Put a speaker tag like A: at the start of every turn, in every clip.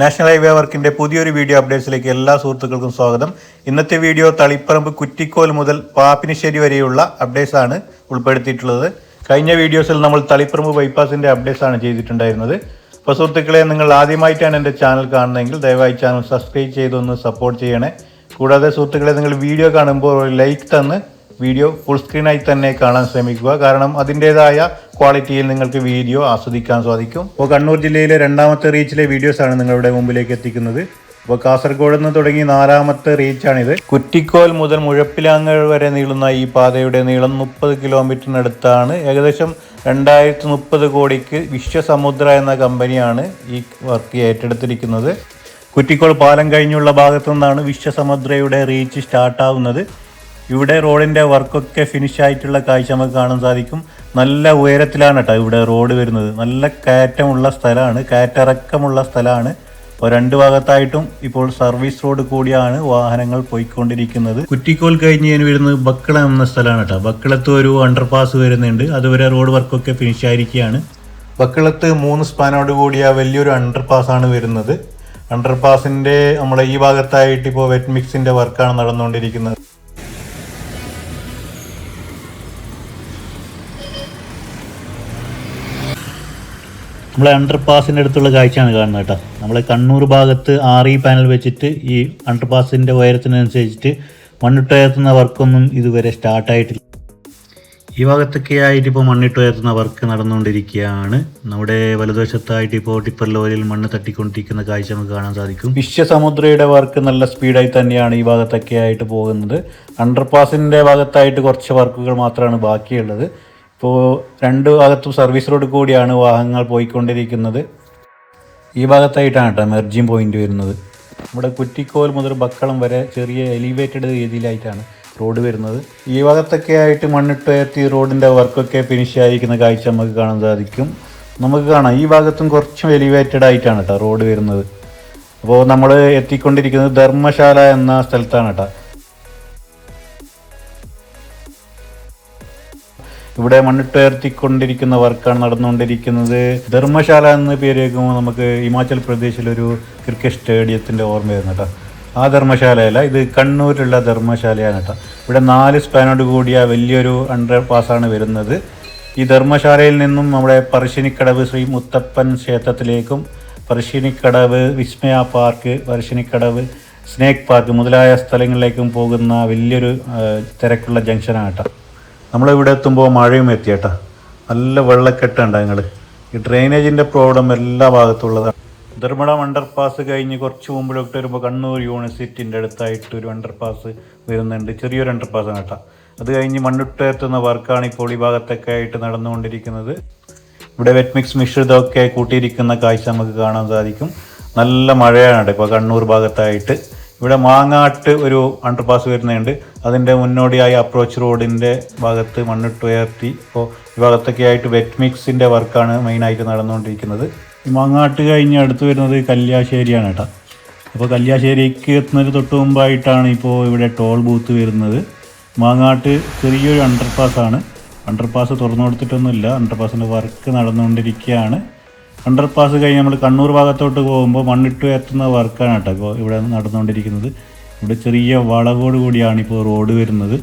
A: National highway വർക്കിന്റെ പുതിയൊരു video അപ്ഡേറ്റ്സിലേക്ക് എല്ലാ സുഹൃത്തുക്കൾക്കും സ്വാഗതം. ഇന്നത്തെ വീഡിയോ തളിപ്പറമ്പ് കുറ്റിക്കോൽ മുതൽ പാപ്പിനിശ്ശേരി വരെയുള്ള അപ്ഡേറ്റ്സ് ആണ് ഉൾപ്പെടുത്തിയിട്ടുള്ളത്. കഴിഞ്ഞ വീഡിയോസിൽ നമ്മൾ തളിപ്പറമ്പ് ബൈപ്പാസിന്റെ അപ്ഡേറ്റ്സ് ആണ് ചെയ്തിട്ടുണ്ടായിരുന്നത്. അപ്പോൾ സുഹൃത്തുക്കളെ നിങ്ങൾ ആദ്യമായിട്ടാണ് എന്റെ ചാനൽ കാണുന്നതെങ്കിൽ ദയവായി ചാനൽ സബ്സ്ക്രൈബ് ചെയ്തൊന്ന് സപ്പോർട്ട് ചെയ്യണേ. കൂടാതെ സുഹൃത്തുക്കളെ നിങ്ങൾ വീഡിയോ കാണുമ്പോൾ ലൈക്ക് തന്ന് വീഡിയോ ഫുൾ സ്ക്രീനായി തന്നെ കാണാൻ ശ്രമിക്കുക. കാരണം അതിന്റെതായ ക്വാളിറ്റിയിൽ നിങ്ങൾക്ക് വീഡിയോ ആസ്വദിക്കാൻ സാധിക്കും. അപ്പോൾ കണ്ണൂർ ജില്ലയിലെ രണ്ടാമത്തെ റീച്ചിലെ വീഡിയോസ് ആണ് നിങ്ങളുടെ മുമ്പിലേക്ക് എത്തിക്കുന്നത്. അപ്പോൾ കാസർഗോഡ് നിന്ന് തുടങ്ങി നാലാമത്തെ റീച്ചാണിത് കുറ്റിക്കോൽ മുതൽ മുഴപ്പിലാങ്ങൽ വരെ നീളുന്ന ഈ പാതയുടെ നീളം മുപ്പത് കിലോമീറ്ററിനടുത്താണ് ഏകദേശം രണ്ടായിരത്തി മുപ്പത് കോടിക്ക് വിശ്വസമുദ്ര എന്ന കമ്പനിയാണ് ഈ വർക്ക് ഏറ്റെടുത്തിരിക്കുന്നത്. കുറ്റിക്കോൾ പാലം കഴിഞ്ഞുള്ള ഭാഗത്തു നിന്നാണ് വിശ്വസമുദ്രയുടെ റീച്ച് സ്റ്റാർട്ടാവുന്നത് ഇവിടെ റോഡിന്റെ വർക്കൊക്കെ ഫിനിഷ് ആയിട്ടുള്ള കാഴ്ച നമുക്ക് കാണാൻ സാധിക്കും. നല്ല ഉയരത്തിലാണ് കേട്ടോ ഇവിടെ റോഡ് വരുന്നത്. നല്ല കയറ്റമുള്ള സ്ഥലമാണ് കയറ്റിറക്കമുള്ള സ്ഥലമാണ് അപ്പോൾ രണ്ട് ഭാഗത്തായിട്ടും ഇപ്പോൾ സർവീസ് റോഡ് കൂടിയാണ് വാഹനങ്ങൾ പോയിക്കൊണ്ടിരിക്കുന്നത്. കുറ്റിക്കോൽ കഴിഞ്ഞ് ഞാൻ വരുന്നത് ബക്കളം എന്ന സ്ഥലമാണ് കേട്ടോ ബക്കളത്ത് ഒരു അണ്ടർപാസ് വരുന്നുണ്ട്. അതുവരെ റോഡ് വർക്കൊക്കെ ഫിനിഷ് ആയിരിക്കുകയാണ്. ബക്കളത്ത് മൂന്ന് സ്പാനോട് കൂടിയ വലിയൊരു അണ്ടർപാസ് ആണ് വരുന്നത്. അണ്ടർപാസിന്റെ നമ്മളെ ഈ ഭാഗത്തായിട്ട് ഇപ്പോൾ വെറ്റ് മിക്സിന്റെ വർക്കാണ് നടന്നുകൊണ്ടിരിക്കുന്നത്. നമ്മളെ അണ്ടർപാസിന്റെ അടുത്തുള്ള കാഴ്ചയാണ് കാണുന്നത് കേട്ടോ. നമ്മളെ കണ്ണൂർ ഭാഗത്ത് ആർ ഇ പാനൽ വെച്ചിട്ട് ഈ അണ്ടർപാസിന്റെ ഉയരത്തിനനുസരിച്ചിട്ട് മണ്ണിട്ടുയർത്തുന്ന വർക്കൊന്നും ഇതുവരെ സ്റ്റാർട്ടായിട്ടില്ല ഈ ഭാഗത്തൊക്കെ ആയിട്ട് ഇപ്പോൾ മണ്ണിട്ട് ഉയർത്തുന്ന വർക്ക് നടന്നുകൊണ്ടിരിക്കുകയാണ്. നമ്മുടെ വലതുവശത്തായിട്ട് ഇപ്പോൾ ടിപ്പർ ലോറിയിൽ മണ്ണ് തട്ടിക്കൊണ്ടിരിക്കുന്ന കാഴ്ച നമുക്ക് കാണാൻ സാധിക്കും. വിശ്വസമുദ്രയുടെ വർക്ക് നല്ല സ്പീഡായി തന്നെയാണ് ഈ ഭാഗത്തൊക്കെ ആയിട്ട് പോകുന്നത്. അണ്ടർപാസിന്റെ ഭാഗത്തായിട്ട് കുറച്ച് വർക്കുകൾ മാത്രമാണ് ബാക്കിയുള്ളത്. ഇപ്പോൾ രണ്ട് ഭാഗത്തും സർവീസ് റോഡ് കൂടിയാണ് വാഹനങ്ങൾ പോയിക്കൊണ്ടിരിക്കുന്നത്. ഈ ഭാഗത്തായിട്ടാണ് കേട്ടോ മെർജിങ് പോയിന്റ് വരുന്നത്. നമ്മുടെ കുറ്റിക്കോൽ മുതൽ ബക്കളം വരെ ചെറിയ എലിവേറ്റഡ് രീതിയിലായിട്ടാണ് റോഡ് വരുന്നത്. ഈ ഭാഗത്തൊക്കെ ആയിട്ട് മണ്ണിട്ട് ഉയർത്തി റോഡിന്റെ വർക്കൊക്കെ ഫിനിഷ് ആയിരിക്കുന്ന കാഴ്ച നമുക്ക് കാണാൻ സാധിക്കും. നമുക്ക് കാണാം ഈ ഭാഗത്തും കുറച്ചും എലിവേറ്റഡ് ആയിട്ടാണ് കേട്ടോ റോഡ് വരുന്നത്. അപ്പോൾ നമ്മൾ എത്തിക്കൊണ്ടിരിക്കുന്നത് ധർമ്മശാല എന്ന സ്ഥലത്താണ് കേട്ടോ. ഇവിടെ മണ്ണിട്ടുയർത്തിക്കൊണ്ടിരിക്കുന്ന വർക്കാണ് നടന്നുകൊണ്ടിരിക്കുന്നത്. ധർമ്മശാല എന്ന് പേര് കേൾക്കുമ്പോൾ നമുക്ക് ഹിമാചൽ പ്രദേശിലൊരു ക്രിക്കറ്റ് സ്റ്റേഡിയത്തിന്റെ ഓർമ്മ വരുന്നു കേട്ടോ. ആ ധർമ്മശാലയല്ല ഇത് കണ്ണൂരിലുള്ള ധർമ്മശാലയാണ് കേട്ടോ. ഇവിടെ നാല് സ്പാനോട് കൂടിയ വലിയൊരു അണ്ടർ പാസ്സാണ് വരുന്നത്. ഈ ധർമ്മശാലയിൽ നിന്നും നമ്മുടെ Parassinikkadavu Shri Muthappan ക്ഷേത്രത്തിലേക്കും Parassinikkadavu Vismaya park Parassinikkadavu snake park മുതലായ സ്ഥലങ്ങളിലേക്കും പോകുന്ന വലിയൊരു തിരക്കുള്ള ജംഗ്ഷനാണ് കേട്ടോ. നമ്മളിവിടെ എത്തുമ്പോൾ മഴയും എത്തിയേട്ടാ. നല്ല വെള്ളക്കെട്ടുണ്ട് ഞങ്ങൾ ഈ ഡ്രെയിനേജിന്റെ പ്രോബ്ലം എല്ലാ ഭാഗത്തുള്ളതാണ്. ധർമ്മടം അണ്ടർപാസ് കഴിഞ്ഞ് കുറച്ച് മുമ്പിലോട്ട് വരുമ്പോൾ കണ്ണൂർ യൂണിവേഴ്സിറ്റിന്റെ അടുത്തായിട്ട് ഒരു അണ്ടർപാസ് വരുന്നുണ്ട്. ചെറിയൊരു അണ്ടർപാസ് ആണ് കേട്ടോ. അത് കഴിഞ്ഞ് മണ്ണിട്ടെത്തുന്ന വർക്കാണ് ഇപ്പോൾ ഈ ഭാഗത്തൊക്കെ ആയിട്ട് നടന്നുകൊണ്ടിരിക്കുന്നത്. ഇവിടെ വെറ്റ് മിക്സ് മിശ്രിതമൊക്കെ കൂട്ടിയിരിക്കുന്ന കാഴ്ച നമുക്ക് കാണാൻ സാധിക്കും. നല്ല മഴയാണ് ഇപ്പോൾ കണ്ണൂർ ഭാഗത്തായിട്ട്. ഇവിടെ മാങ്ങാട്ട് ഒരു അണ്ടർപാസ് വരുന്നുണ്ട്. അതിന്റെ മുന്നോടിയായി അപ്രോച്ച് റോഡിന്റെ ഭാഗത്ത് മണ്ണിട്ട് ഉയർത്തി. ഇപ്പോൾ ഈ ഭാഗത്തൊക്കെ ആയിട്ട് വെറ്റ് മിക്സിന്റെ വർക്കാണ് മെയിനായിട്ട് നടന്നുകൊണ്ടിരിക്കുന്നത്. ഈ മാങ്ങാട്ട് കഴിഞ്ഞ് അടുത്ത് വരുന്നത് കല്യാശ്ശേരിയാണ് കേട്ടോ. അപ്പോൾ കല്യാശ്ശേരിക്ക് എത്തുന്നതിന് തൊട്ട് മുമ്പായിട്ടാണ് ഇപ്പോൾ ഇവിടെ ടോൾ ബൂത്ത് വരുന്നത്. മാങ്ങാട്ട് ചെറിയൊരു അണ്ടർപാസ് ആണ്. അണ്ടർപാസ് തുറന്നു കൊടുത്തിട്ടൊന്നുമില്ല. അണ്ടർപാസിന്റെ വർക്ക് നടന്നുകൊണ്ടിരിക്കുകയാണ്. അണ്ടർപാസ് കഴിഞ്ഞ് നമ്മൾ കണ്ണൂർ ഭാഗത്തോട്ട് പോകുമ്പോൾ മണ്ണിട്ട് എത്തുന്ന വർക്കാണ് കേട്ടോ ഇപ്പോൾ ഇവിടെ നടന്നുകൊണ്ടിരിക്കുന്നത്. ഇവിടെ ചെറിയ വളവോട് കൂടിയാണ് ഇപ്പോൾ റോഡ് വരുന്നത്.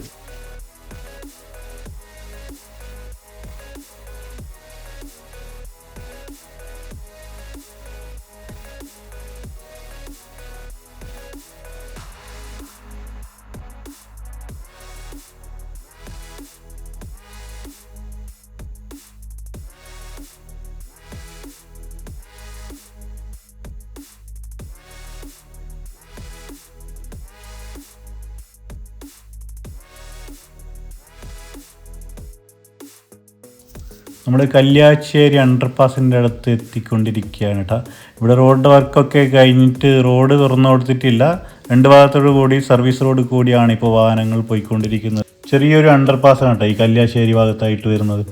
A: നമ്മൾ കല്യാശ്ശേരി അണ്ടർപാസിന്റെ അടുത്ത് എത്തിക്കൊണ്ടിരിക്കുകയാണ് കേട്ടോ ഇവിടെ റോഡ് വർക്കൊക്കെ കഴിഞ്ഞിട്ട് റോഡ് തുറന്നു കൊടുത്തിട്ടില്ല. രണ്ട് ഭാഗത്തോടു കൂടി സർവീസ് റോഡ് കൂടിയാണ് ഇപ്പോൾ വാഹനങ്ങൾ പോയിക്കൊണ്ടിരിക്കുന്നത്. ചെറിയൊരു അണ്ടർപാസാണ് കേട്ടോ ഈ കല്യാശ്ശേരി ഭാഗത്തായിട്ട് വരുന്നത്.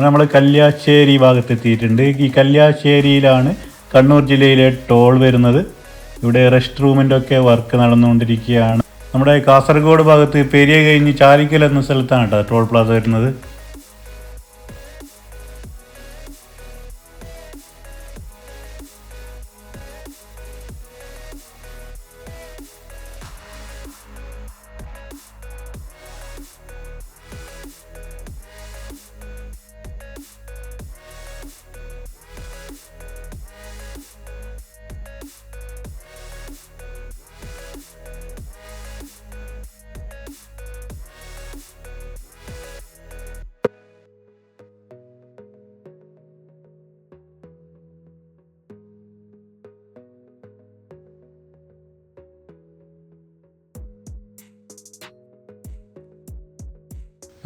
A: നമ്മൾ കല്യാശ്ശേരി ഭാഗത്തെത്തിയിട്ടുണ്ട്. ഈ കല്യാശ്ശേരിയിലാണ് കണ്ണൂർ ജില്ലയിലെ ടോൾ വരുന്നത്. ഇവിടെ റെസ്റ്റ് റൂമിന്റെ ഒക്കെ വർക്ക് നടന്നുകൊണ്ടിരിക്കുകയാണ്. നമ്മുടെ കാസർഗോഡ് ഭാഗത്ത് പെരിയ കഴിഞ്ഞ് ചാലിക്കൽ എന്ന സ്ഥലത്താണ് കേട്ടോ ടോൾ പ്ലാസ വരുന്നത്.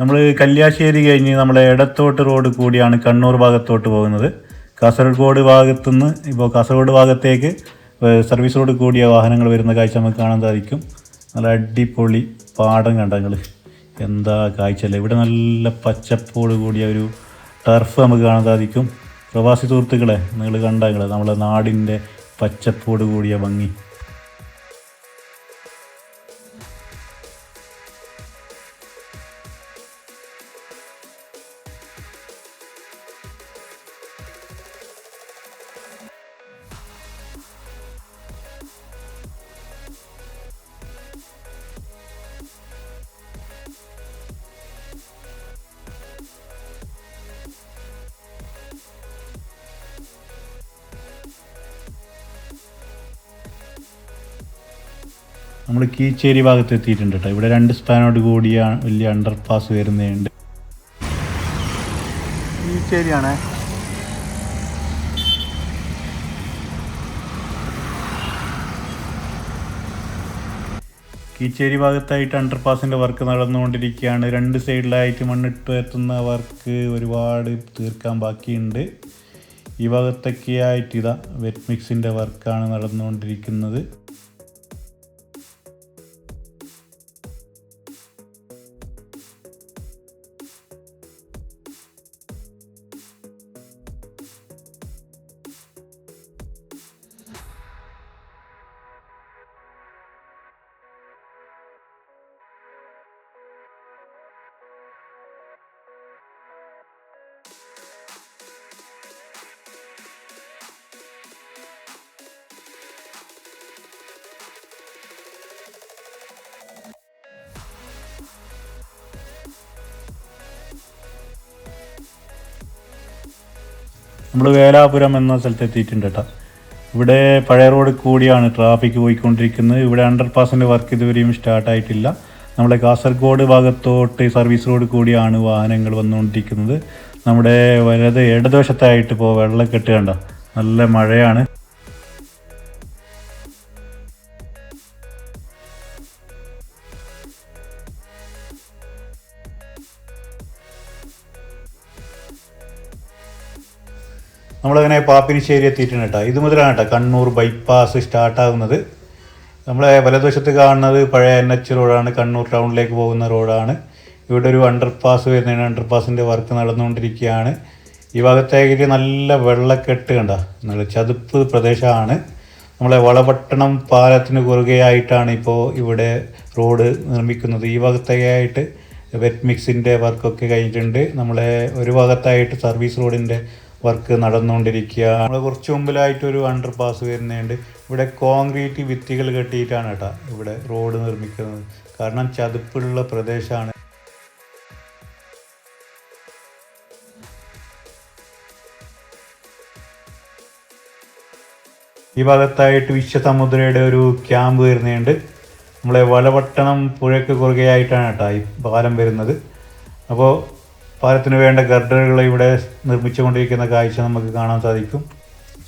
A: നമ്മൾ കല്യാശ്ശേരി കഴിഞ്ഞ് നമ്മൾ ഇടത്തോട്ട് റോഡ് കൂടിയാണ് കണ്ണൂർ ഭാഗത്തോട്ട് പോകുന്നത്. കാസർഗോഡ് ഭാഗത്തുനിന്ന് ഇപ്പോൾ കാസർഗോഡ് ഭാഗത്തേക്ക് സർവീസ് റോഡ് കൂടിയ വാഹനങ്ങൾ വരുന്ന കാഴ്ച നമുക്ക് കാണാൻ സാധിക്കും. നല്ല അടിപൊളി പാടം കണ്ട നിങ്ങൾ എന്താ കാഴ്ചയല്ലേ ഇവിടെ നല്ല പച്ചപ്പോട് കൂടിയ ഒരു ടർഫ് നമുക്ക് കാണാൻ സാധിക്കും. പ്രവാസി സുഹൃത്തുക്കളെ നിങ്ങൾ കണ്ട നമ്മുടെ നമ്മളെ നാടിന്റെ പച്ചപ്പോട് കൂടിയ ഭംഗി. നമ്മൾ കീച്ചേരി ഭാഗത്ത് എത്തിയിട്ടുണ്ട് കേട്ടോ. ഇവിടെ രണ്ട് സ്ഥാനോട് കൂടിയ വലിയ അണ്ടർ പാസ് വരുന്നുണ്ട് കീച്ചേരിയാണേ. കീച്ചേരി ഭാഗത്തായിട്ട് അണ്ടർ പാസിന്റെ വർക്ക് നടന്നുകൊണ്ടിരിക്കുകയാണ്. രണ്ട് സൈഡിലായിട്ട് മണ്ണിട്ട് എത്തുന്ന വർക്ക് ഒരുപാട് തീർക്കാൻ ബാക്കിയുണ്ട്. ഈ ഭാഗത്തൊക്കെ ആയിട്ട് ഇതാ വെറ്റ് മിക്സിന്റെ വർക്കാണ് നടന്നുകൊണ്ടിരിക്കുന്നത്. നമ്മൾ വേലാപുരം എന്ന സ്ഥലത്ത് എത്തിയിട്ടുണ്ട് കേട്ടോ ഇവിടെ പഴയ റോഡ് കൂടിയാണ് ട്രാഫിക് പോയിക്കൊണ്ടിരിക്കുന്നത്. ഇവിടെ അണ്ടർ പാസിന്റെ വർക്ക് ഇതുവരെയും സ്റ്റാർട്ടായിട്ടില്ല നമ്മുടെ കാസർഗോഡ് ഭാഗത്തോട്ട് സർവീസ് റോഡ് കൂടിയാണ് വാഹനങ്ങൾ വന്നുകൊണ്ടിരിക്കുന്നത്. നമ്മുടെ വലത് ഇടതുവശത്തായിട്ട് ഇപ്പോൾ വെള്ളക്കെട്ട് കണ്ട. നല്ല മഴയാണ്. നമ്മളങ്ങനെ പാപ്പിനിശ്ശേരി എത്തിയിട്ടുണ്ട് കേട്ടോ. ഇത് മുതലാണ് കേട്ടോ. കണ്ണൂർ ബൈപ്പാസ് സ്റ്റാർട്ടാകുന്നത് നമ്മളെ വലതുവശത്ത് കാണുന്നത് പഴയ എൻ എച്ച് റോഡാണ്. കണ്ണൂർ ടൗണിലേക്ക് പോകുന്ന റോഡാണ്. ഇവിടെ ഒരു അണ്ടർ പാസ് വരുന്നതിന് അണ്ടർ പാസിന്റെ വർക്ക് നടന്നുകൊണ്ടിരിക്കുകയാണ്. ഈ ഭാഗത്തേക്ക് നല്ല വെള്ളക്കെട്ട് കണ്ട? നല്ല ചതുപ്പ് പ്രദേശമാണ്. നമ്മളെ വളപട്ടണം പാലത്തിന് കുറുകെയായിട്ടാണ് ഇപ്പോൾ ഇവിടെ റോഡ് നിർമ്മിക്കുന്നത്. ഈ ഭാഗത്തേക്കായിട്ട് വെറ്റ് മിക്സിന്റെ വർക്കൊക്കെ കഴിഞ്ഞിട്ടുണ്ട്. നമ്മളെ ഒരു ഭാഗത്തായിട്ട് സർവീസ് റോഡിന്റെ വർക്ക് നടന്നുകൊണ്ടിരിക്കുക. നമ്മൾ കുറച്ച് മുമ്പിലായിട്ട് ഒരു അണ്ടർ പാസ് വരുന്നുണ്ട്. ഇവിടെ കോൺക്രീറ്റ് ഭിത്തികൾ കെട്ടിയിട്ടാണ് കേട്ടോ ഇവിടെ റോഡ് നിർമ്മിക്കുന്നത്. കാരണം ചതുപ്പുള്ള പ്രദേശമാണ് ഈ ഭാഗത്തായിട്ട് വിശ്വസമുദ്രയുടെ ഒരു ക്യാമ്പ് വരുന്നുണ്ട്. നമ്മളെ വലപട്ടണം പുഴയ്ക്ക് കുറുകെയായിട്ടാണ് കേട്ടോ ഈ പാലം വരുന്നത്. അപ്പോൾ പാലത്തിന് വേണ്ട ഗർഡറുകൾ ഇവിടെ നിർമ്മിച്ചുകൊണ്ടിരിക്കുന്ന കാഴ്ച നമുക്ക് കാണാൻ സാധിക്കും.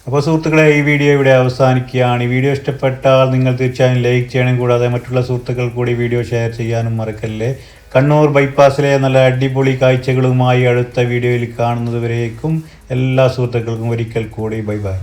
A: അപ്പോൾ സുഹൃത്തുക്കളെ ഈ വീഡിയോ ഇവിടെ അവസാനിക്കുകയാണ്. ഈ വീഡിയോ ഇഷ്ടപ്പെട്ടാൽ നിങ്ങൾ തീർച്ചയായും ലൈക്ക് ചെയ്യണം. കൂടാതെ മറ്റുള്ള സുഹൃത്തുക്കൾ കൂടി വീഡിയോ ഷെയർ ചെയ്യാനും മറക്കല്ലേ. കണ്ണൂർ ബൈപ്പാസിലെ നല്ല അടിപൊളി കാഴ്ചകളുമായി അടുത്ത വീഡിയോയിൽ കാണുന്നതുവരേക്കും എല്ലാ സുഹൃത്തുക്കൾക്കും ഒരിക്കൽ കൂടി ബൈ ബൈ.